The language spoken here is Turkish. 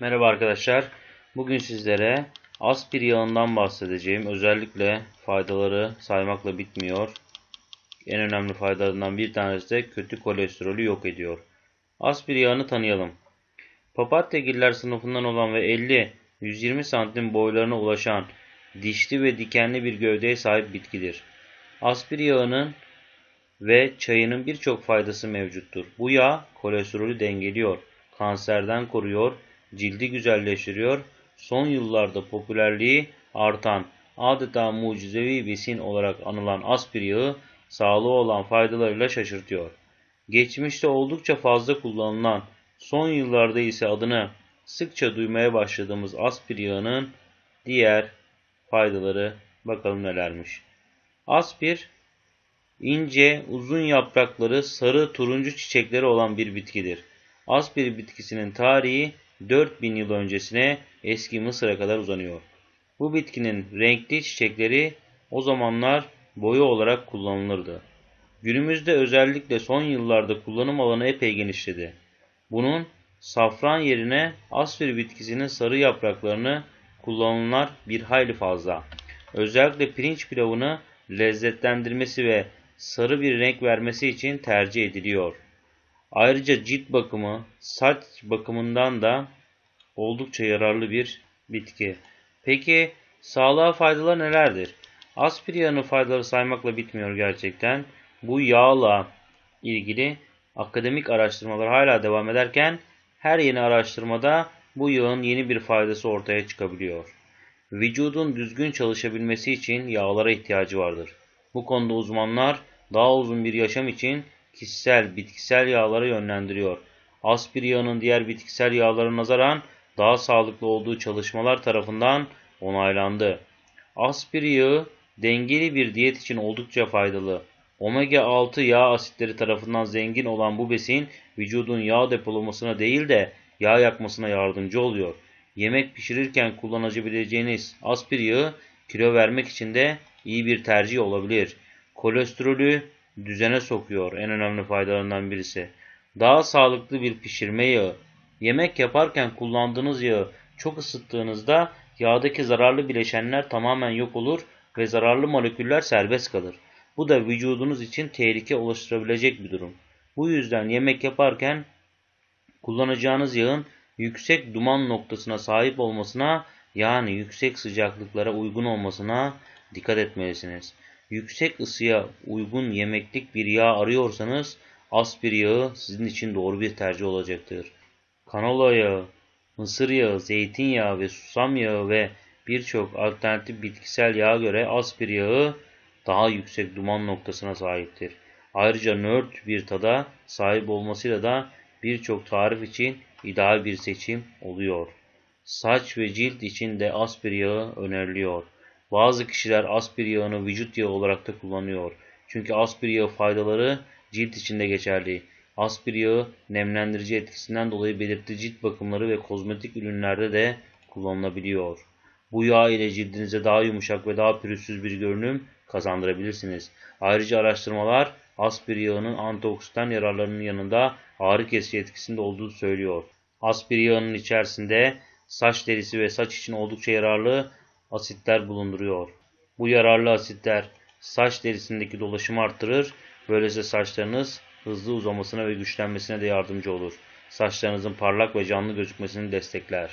Merhaba arkadaşlar. Bugün sizlere aspir yağından bahsedeceğim. Özellikle faydaları saymakla bitmiyor. En önemli faydalarından bir tanesi de kötü kolesterolü yok ediyor. Aspir yağını tanıyalım. Papatyagiller sınıfından olan ve 50-120 santim boylarına ulaşan dişli ve dikenli bir gövdeye sahip bitkidir. Aspir yağının ve çayının birçok faydası mevcuttur. Bu yağ kolesterolü dengeliyor, kanserden koruyor, cildi güzelleştiriyor. Son yıllarda popülerliği artan, adeta mucizevi besin olarak anılan aspir yağı sağlığı olan faydalarıyla şaşırtıyor. Geçmişte oldukça fazla kullanılan, son yıllarda ise adını sıkça duymaya başladığımız aspir yağının diğer faydaları bakalım nelermiş. Aspir ince, uzun yaprakları sarı turuncu çiçekleri olan bir bitkidir. Aspir bitkisinin tarihi 4000 yıl öncesine eski Mısır'a kadar uzanıyor. Bu bitkinin renkli çiçekleri o zamanlar boya olarak kullanılırdı. Günümüzde özellikle son yıllarda kullanım alanı epey genişledi. Bunun safran yerine aspir bitkisinin sarı yapraklarını kullananlar bir hayli fazla. Özellikle pirinç pilavını lezzetlendirmesi ve sarı bir renk vermesi için tercih ediliyor. Ayrıca cilt bakımı, saç bakımından da oldukça yararlı bir bitki. Peki sağlığa faydaları nelerdir? Aspir yağının faydaları saymakla bitmiyor gerçekten. Bu yağla ilgili akademik araştırmalar hala devam ederken her yeni araştırmada bu yağın yeni bir faydası ortaya çıkabiliyor. Vücudun düzgün çalışabilmesi için yağlara ihtiyacı vardır. Bu konuda uzmanlar daha uzun bir yaşam için kişisel bitkisel yağlara yönlendiriyor. Aspir diğer bitkisel yağlara nazaran daha sağlıklı olduğu çalışmalar tarafından onaylandı. Aspir yağı dengeli bir diyet için oldukça faydalı. Omega 6 yağ asitleri tarafından zengin olan bu besin vücudun yağ depolamasına değil de yağ yakmasına yardımcı oluyor. Yemek pişirirken kullanabileceğiniz aspir yağı kilo vermek için de iyi bir tercih olabilir. Kolesterolü düzene sokuyor en önemli faydalarından birisi. Daha sağlıklı bir pişirme yağı. Yemek yaparken kullandığınız yağı çok ısıttığınızda yağdaki zararlı bileşenler tamamen yok olur ve zararlı moleküller serbest kalır. Bu da vücudunuz için tehlike oluşturabilecek bir durum. Bu yüzden yemek yaparken kullanacağınız yağın yüksek duman noktasına sahip olmasına yani yüksek sıcaklıklara uygun olmasına dikkat etmelisiniz. Yüksek ısıya uygun yemeklik bir yağ arıyorsanız aspir yağı sizin için doğru bir tercih olacaktır. Kanola yağı, mısır yağı, zeytinyağı ve susam yağı ve birçok alternatif bitkisel yağa göre aspir yağı daha yüksek duman noktasına sahiptir. Ayrıca nört bir tada sahip olmasıyla da birçok tarif için ideal bir seçim oluyor. Saç ve cilt için de aspir yağı öneriliyor. Bazı kişiler aspir yağını vücut yağı olarak da kullanıyor. Çünkü aspir yağı faydaları cilt için de geçerli. Aspir yağı nemlendirici etkisinden dolayı belirtili cilt bakımları ve kozmetik ürünlerde de kullanılabiliyor. Bu yağ ile cildinize daha yumuşak ve daha pürüzsüz bir görünüm kazandırabilirsiniz. Ayrıca araştırmalar aspir yağının antioksidan yararlarının yanında ağrı kesici etkisinde olduğu söylüyor. Aspir yağının içerisinde saç derisi ve saç için oldukça yararlı asitler bulunduruyor. Bu yararlı asitler saç derisindeki dolaşımı arttırır. Böylece saçlarınız hızlı uzamasına ve güçlenmesine de yardımcı olur. Saçlarınızın parlak ve canlı gözükmesini destekler.